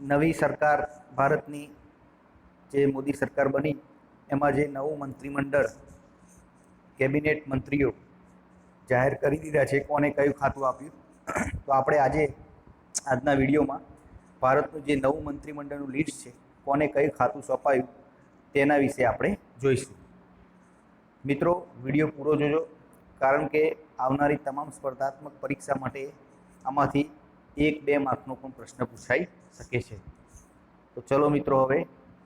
નવી સરકાર ભારતની જે મોદી સરકાર બની, એમાં જે નવું મંત્રીમંડળ, કેબિનેટ મંત્રીઓ જાહેર કરી દીધા છે, કોને કયું ખાતું આપ્યું? તો આપણે આજે આજના વિડીયોમાં ભારતનું જે નવું મંત્રીમંડળનું લિસ્ટ છે, કોને કયું ખાતું સોંપાયું, તેના વિશે આપણે જોઈશું. મિત્રો, વીડિયો પૂરો જોજો, કારણ કે આવનારી તમામ સ્પર્ધાત્મક પરીક્ષા માટે આમાંથી એક બે માર્કનો પણ પ્રશ્ન પૂછાઈ શકે છે. તો ચલો મિત્રો હવે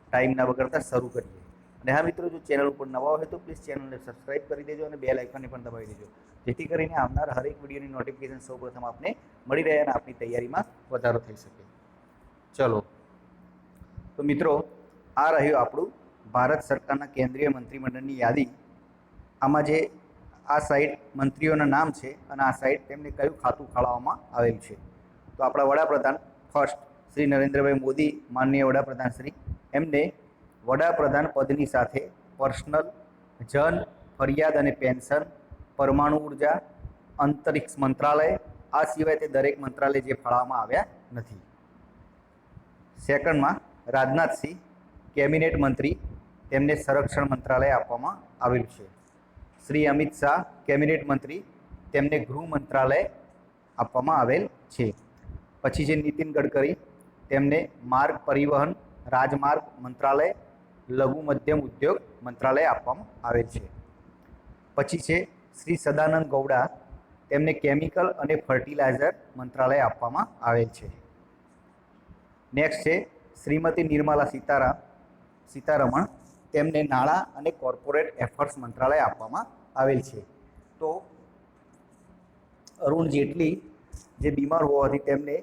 ટાઈમ ના બગાડતા શરૂ કરીએ. અને હા મિત્રો, જો ચેનલ ઉપર નવા હોય તો પ્લીઝ ચેનલને સબસ્ક્રાઇબ કરી દેજો અને બે લાઇકનને પણ દબાવી દેજો. જેથી કરીને આવનાર હરેક વિડીયોની નોટિફિકેશન સૌપ્રથમ આપને મળી રહે અને આપની તૈયારીમાં વધારો થઈ શકે. ચલો. તો મિત્રો, આ રહ્યું આપણું ભારત સરકારના કેન્દ્રીય મંત્રીમંડળની યાદી. આમાં જે આ સાઈડ મંત્રીઓના નામ છે અને આ સાઈડ તેમને કયું ખાતું ખાળવામાં આવેલ છે? તો આપણા વડાપ્રધાન ફર્સ્ટ શ્રી નરેન્દ્રભાઈ મોદી, માનનીય વડાપ્રધાન શ્રી, એમને વડાપ્રધાન પદની સાથે પર્સનલ જન ફરિયાદ અને પેન્શન, પરમાણુ ઊર્જા, અંતરિક્ષ મંત્રાલય, આ સિવાય તે દરેક મંત્રાલય જે ફાળવામાં આવ્યા નથી. સેકન્ડમાં રાજનાથસિંહ, કેબિનેટ મંત્રી, તેમને સંરક્ષણ મંત્રાલય આપવામાં આવેલું છે. શ્રી અમિત શાહ, કેબિનેટ મંત્રી, તેમને ગૃહ મંત્રાલય આપવામાં આવેલ છે. પછી છે નીતિન ગડકરી, તેમને માર્ગ પરિવહન, રાજમાર્ગ મંત્રાલય, લઘુ મધ્યમ ઉદ્યોગ મંત્રાલય આપવામાં આવેલ છે. પછી છે શ્રી સદાનંદ ગૌડા, તેમને કેમિકલ અને ફર્ટિલાઇઝર મંત્રાલય આપવામાં આવેલ છે. નેક્સ્ટ છે શ્રીમતી નિર્મલા સીતારામ સીતારમણ, તેમને નાણાં અને કોર્પોરેટ એફર્ટ્સ મંત્રાલય આપવામાં આવેલ છે. તો અરુણ જેટલી જે બીમાર હોવાથી તેમને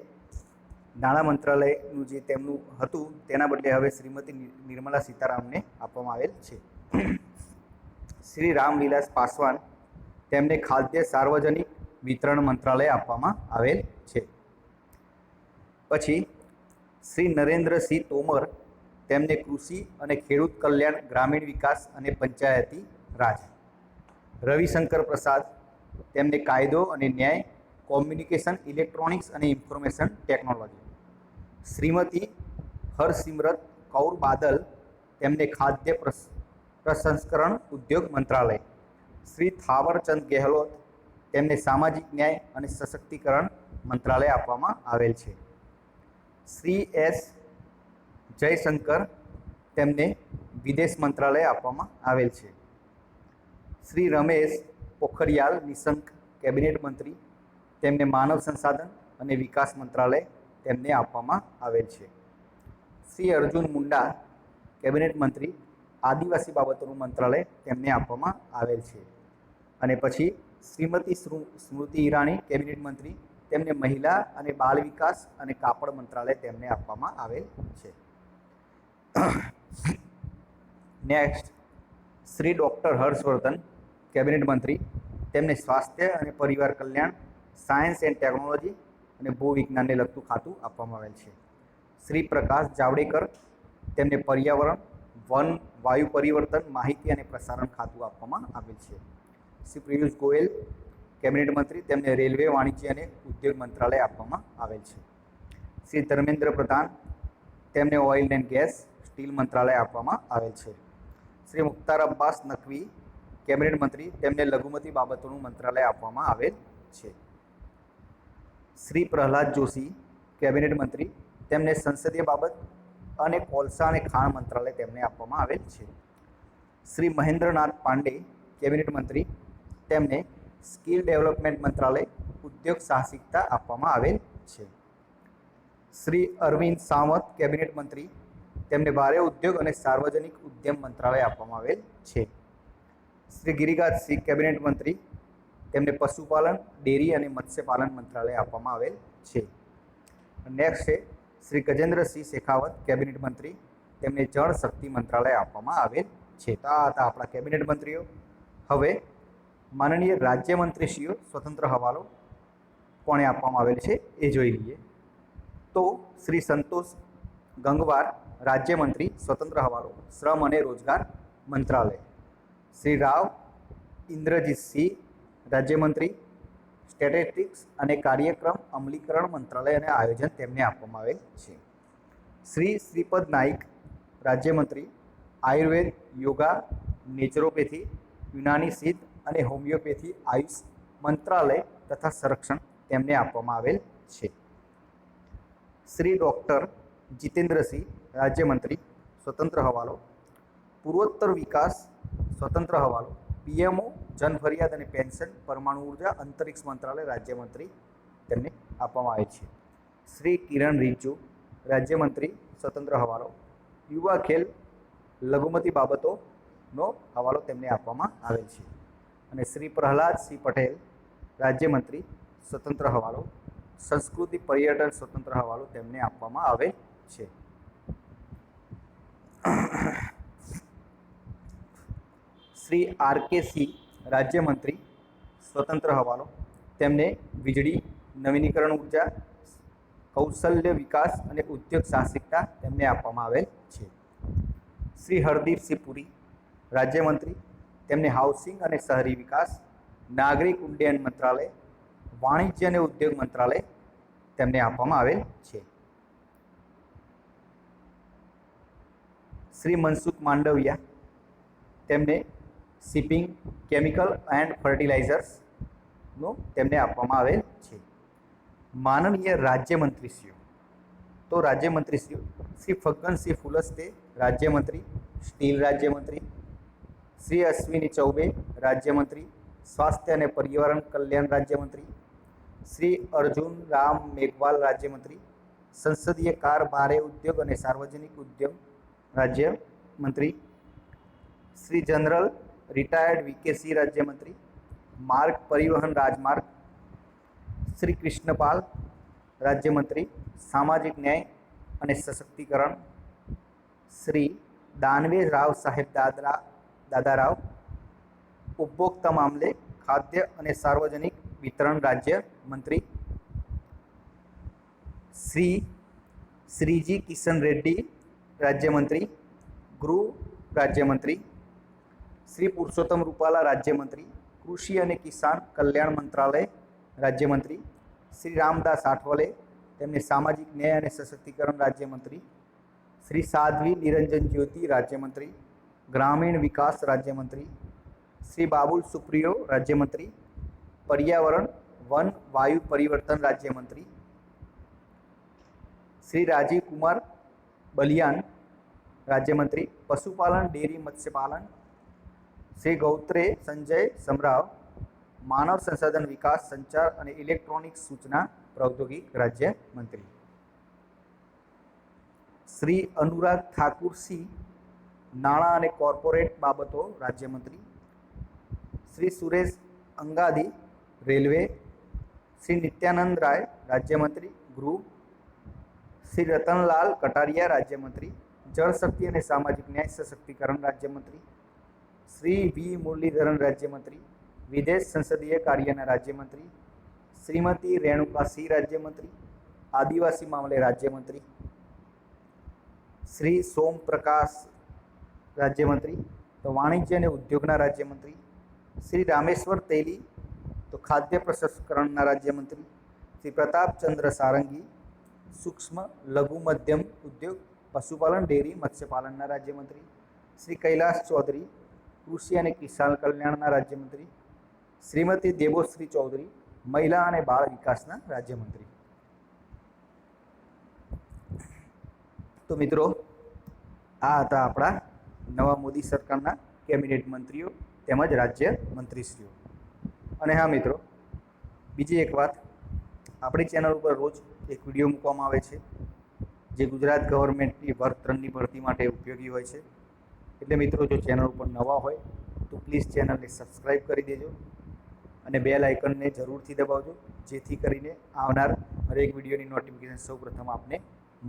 નાણાં મંત્રાલયનું જે તેમનું હતું, તેના બદલે હવે શ્રીમતી નિર્મલા સીતારામને આપવામાં આવેલ છે. શ્રી રામવિલાસ પાસવાન તેમને ખાદ્ય સાર્વજનિક વિતરણ મંત્રાલય આપવામાં આવેલ છે. પછી શ્રી નરેન્દ્રસિંહ તોમર તેમને કૃષિ અને ખેડૂત કલ્યાણ, ગ્રામીણ વિકાસ અને પંચાયતી રાજ. રવિશંકર પ્રસાદ તેમને કાયદો અને ન્યાય કોમ્યુનિકેશન, ઇલેક્ટ્રોનિક્સ અને ઇન્ફોર્મેશન ટેકનોલોજી. શ્રીમતી હરસિમરત કૌર બાદલ, તેમને ખાદ્ય પ્રસ, પ્રસંસ્કરણ ઉદ્યોગ મંત્રાલય. શ્રી થાવરચંદ ગેહલોત, તેમને સામાજિક ન્યાય અને સશક્તિકરણ મંત્રાલય આપવામાં આવેલ છે. શ્રી એસ જયશંકર, તેમને વિદેશ મંત્રાલય આપવામાં આવેલ છે. શ્રી રમેશ પોખરિયાલ નિશંક, કેબિનેટ મંત્રી તેમને માનવ સંસાધન અને વિકાસ મંત્રાલય તેમને આપવામાં આવેલ છે. શ્રી અર્જુન મુંડા, કેબિનેટ મંત્રી, આદિવાસી બાબતોનું મંત્રાલય તેમને આપવામાં આવેલ છે. અને પછી શ્રીમતી સ્મૃ- સ્મૃતિ ઈરાણી કેબિનેટ મંત્રી, તેમને મહિલા અને બાળ વિકાસ અને કાપડ મંત્રાલય તેમને આપવામાં આવેલ છે. Next Shri doctor Harshvardhan, cabinet મંત્રી, તેમને સ્વાસ્થ્ય અને પરિવાર કલ્યાણ સાયન્સ એન્ડ ટેકનોલોજી અને ભૂવિજ્ઞાનને લગતું ખાતું આપવામાં આવેલ છે. શ્રી પ્રકાશ જાવડેકર તેમને પર્યાવરણ, વન, વાયુ પરિવર્તન, માહિતી અને પ્રસારણ ખાતું આપવામાં આવેલ છે. શ્રી પિયુષ ગોયલ, કેબિનેટ મંત્રી, તેમને રેલવે, વાણિજ્ય અને ઉદ્યોગ મંત્રાલય આપવામાં આવેલ છે. શ્રી ધર્મેન્દ્ર પ્રધાન તેમને ઓઇલ એન્ડ ગેસ, સ્ટીલ મંત્રાલય આપવામાં આવેલ છે. શ્રી મુખ્તાર અબ્બાસ નકવી, કેબિનેટ મંત્રી, તેમને લઘુમતી બાબતોનું મંત્રાલય આપવામાં આવેલ છે. શ્રી પ્રહલાદ જોશી, કેબિનેટ મંત્રી, તેમને સંસદીય બાબત અને કોલસા અને ખાણ મંત્રાલય તેમને આપવામાં આવેલ છે. શ્રી મહેન્દ્રનાથ પાંડે, કેબિનેટ મંત્રી, તેમને સ્કિલ ડેવલપમેન્ટ મંત્રાલય, ઉદ્યોગ સાહસિકતા આપવામાં આવેલ છે. શ્રી અરવિંદ સાવંત, કેબિનેટ મંત્રી, તેમને ભારે ઉદ્યોગ અને સાર્વજનિક ઉદ્યમ મંત્રાલય આપવામાં આવેલ છે. શ્રી ગિરિરાજસિંહ કેબિનેટ મંત્રી તેમને પશુપાલન, ડેરી અને મત્સ્યપાલન મંત્રાલય આપવામાં આવેલ છે. નેક્સ્ટ છે, શ્રી ગજેન્દ્રસિંહ શેખાવત, કેબિનેટ મંત્રી. તેમને જળ શક્તિ મંત્રાલય આપવામાં આવેલ છે. તો આ હતા આપણા કેબિનેટ મંત્રીઓ. હવે માનનીય રાજ્યમંત્રીશ્રીઓ, સ્વતંત્ર હવાલો કોણે આપવામાં આવેલ છે એ જોઈ લઈએ. તો શ્રી સંતોષ ગંગવાર, રાજ્યમંત્રી, સ્વતંત્ર હવાલો, શ્રમ અને રોજગાર મંત્રાલય. શ્રી રાવ ઇન્દ્રજીતસિંહ રાજ્યમંત્રી સ્ટેટિસ્ટિક્સ અને કાર્યક્રમ અમલીકરણ મંત્રાલય અને આયોજન તેમને આપવામાં આવેલ છે. શ્રી શ્રીપદ નાઇક, રાજ્યમંત્રી, આયુર્વેદ, યોગા, નેચરોપેથી, યુનાની સિદ્ધ અને હોમિયોપેથી આયુષ મંત્રાલય તથા સંરક્ષણ તેમને આપવામાં આવેલ છે. શ્રી ડૉક્ટર જીતેન્દ્રસિંહ, રાજ્યમંત્રી, સ્વતંત્ર હવાલો, પૂર્વોત્તર વિકાસ, સ્વતંત્ર હવાલો પીએમઓ જન ફરિયાદ અને પેન્શન, પરમાણુ ઊર્જા, અંતરિક્ષ મંત્રાલય, રાજ્યમંત્રી તેમને આપવામાં આવે છે. શ્રી કિરણ રિજ્જુ, રાજ્યમંત્રી, સ્વતંત્ર હવાલો. યુવા ખેલ લઘુમતી બાબતોનો હવાલો તેમને આપવામાં આવેલ છે. અને શ્રી પ્રહલાદસિંહ પટેલ, રાજ્યમંત્રી, સ્વતંત્ર હવાલો. સંસ્કૃતિ પર્યટન, સ્વતંત્ર હવાલો તેમને આપવામાં આવેલ છે. શ્રી આર કે સિંહ રાજ્યમંત્રી સ્વતંત્ર હવાલો તેમને વીજળી, નવીનીકરણ ઊર્જા, કૌશલ્ય વિકાસ અને ઉદ્યોગ સાહસિકતા તેમને આપવામાં આવેલ છે. શ્રી હરદીપસિંહ પુરી, રાજ્યમંત્રી, તેમને હાઉસિંગ અને શહેરી વિકાસ, નાગરિક ઉડ્ડયન મંત્રાલય, વાણિજ્ય અને ઉદ્યોગ મંત્રાલય તેમને આપવામાં આવેલ છે. શ્રી મનસુખ માંડવિયા, તેમને શિપિંગ, કેમિકલ એન્ડ ફર્ટિલાઇઝર્સનું તેમને આપવામાં આવેલ છે. માનનીય રાજ્યમંત્રીશ્રીઓ. તો રાજ્યમંત્રીશ્રીઓ, શ્રી ફગ્ગનસિંહ ફુલસ્તે, રાજ્યમંત્રી, સ્ટીલ રાજ્યમંત્રી, શ્રી અશ્વિની ચૌબે, રાજ્યમંત્રી, સ્વાસ્થ્ય અને પર્યાવરણ કલ્યાણ રાજ્યમંત્રી, શ્રી અર્જુન રામ મેઘવાલ રાજ્યમંત્રી, સંસદીય કાર ભારે ઉદ્યોગ અને સાર્વજનિક ઉદ્યમ રાજ્યમંત્રી, શ્રી જનરલ રિટાયર્ડ વીકેસી રાજ્યમંત્રી માર્ગ પરિવહન રાજમાર્ગ શ્રી કૃષ્ણપાલ રાજ્યમંત્રી સામાજિક ન્યાય અને સશક્તિકરણ શ્રી દાનવે રાવ સાહેબ દાદરા દાદારાવ ઉપભોક્તા મામલે ખાદ્ય અને સાર્વજનિક વિતરણ રાજ્ય મંત્રી શ્રી શ્રીજી કિશન રેડ્ડી રાજ્યમંત્રી ગૃહ રાજ્યમંત્રી શ્રી પુરુષોત્તમ રૂપાલા રાજ્યમંત્રી, કૃષિ અને કિસાન કલ્યાણ મંત્રાલય રાજ્યમંત્રી, શ્રી રામદાસ આઠવલે, તેમને સામાજિક ન્યાય અને સશક્તિકરણ રાજ્યમંત્રી, શ્રી સાધ્વી નિરંજન જ્યોતિ રાજ્યમંત્રી, ગ્રામીણ વિકાસ રાજ્યમંત્રી, શ્રી બાબુલ સુપ્રિયો રાજ્યમંત્રી, પર્યાવરણ, વન, વાયુ પરિવર્તન રાજ્યમંત્રી, શ્રી રાજીવ કુમાર બલિયાન રાજ્યમંત્રી, પશુપાલન, ડેરી, મત્સ્યપાલન શ્રી ગૌત્રે સંજય સમરાવ, માનવ સંસાધન વિકાસ સંચાર અને ઇલેક્ટ્રોનિક સૂચના પ્રૌદ્યોગિક રાજ્ય મંત્રી. શ્રી અનુરાગ ઠાકુરસિંહ નાણાં અને કોર્પોરેટ બાબતો રાજ્યમંત્રી શ્રી સુરેશ અંગાદી, રેલવે. શ્રી નિત્યાનંદ રાય રાજ્યમંત્રી ગૃહ. શ્રી રતનલાલ કટારિયા રાજ્યમંત્રી જળશક્તિ અને સામાજિક ન્યાય સશક્તિકરણ રાજ્યમંત્રી શ્રી વી મુરલીધરન રાજ્યમંત્રી, વિદેશ સંસદીય કાર્યના રાજ્યમંત્રી, શ્રીમતી રેણુકા સિંહ રાજ્યમંત્રી, આદિવાસી મામલે રાજ્યમંત્રી, શ્રી સોમ પ્રકાશ રાજ્યમંત્રી, તો વાણિજ્ય અને ઉદ્યોગના રાજ્યમંત્રી, શ્રી રામેશ્વર તેલી, તો ખાદ્ય પ્રસંસ્કરણના રાજ્યમંત્રી, શ્રી પ્રતાપચંદ્ર સારંગી, સૂક્ષ્મ, લઘુ, મધ્યમ ઉદ્યોગ, પશુપાલન, ડેરી, મત્સ્યપાલનના રાજ્યમંત્રી, શ્રી કૈલાસ ચૌધરી કૃષિ અને કિસાન કલ્યાણના રાજ્યમંત્રી શ્રીમતી દેવોશ્રી ચૌધરી, મહિલા અને બાળ વિકાસના રાજ્યમંત્રી. તો મિત્રો, આ હતા આપણા નવા મોદી સરકારના કેબિનેટ મંત્રીઓ તેમજ રાજ્ય મંત્રીશ્રીઓ. અને હા મિત્રો, બીજી એક વાત, આપણી ચેનલ ઉપર રોજ એક વીડિયો મૂકવામાં આવે છે, જે ગુજરાત ગવર્મેન્ટની વર્ગ ત્રણની ભરતી માટે ઉપયોગી હોય છે. એટલે મિત્રો, જો ચેનલ ઉપર નવા હોય, તો પ્લીઝ ચેનલને સબસ્ક્રાઈબ કરી દેજો અને બેલ આઇકનને જરૂરથી દબાવજો, જેથી કરીને આવનાર હરેક વિડીયોની નોટિફિકેશન સૌપ્રથમ આપને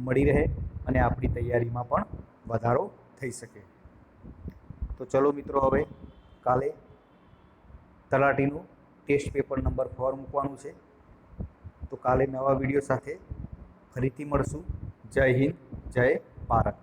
મળી રહે અને આપણી તૈયારીમાં પણ વધારો થઈ શકે. તો ચલો મિત્રો, હવે કાલે તલાટીનું ટેસ્ટ પેપર નંબર ફોર મૂકવાનું છે. તો કાલે નવા વીડિયો સાથે ફરીથી મળશું. જય હિન્દ, જય ભારત.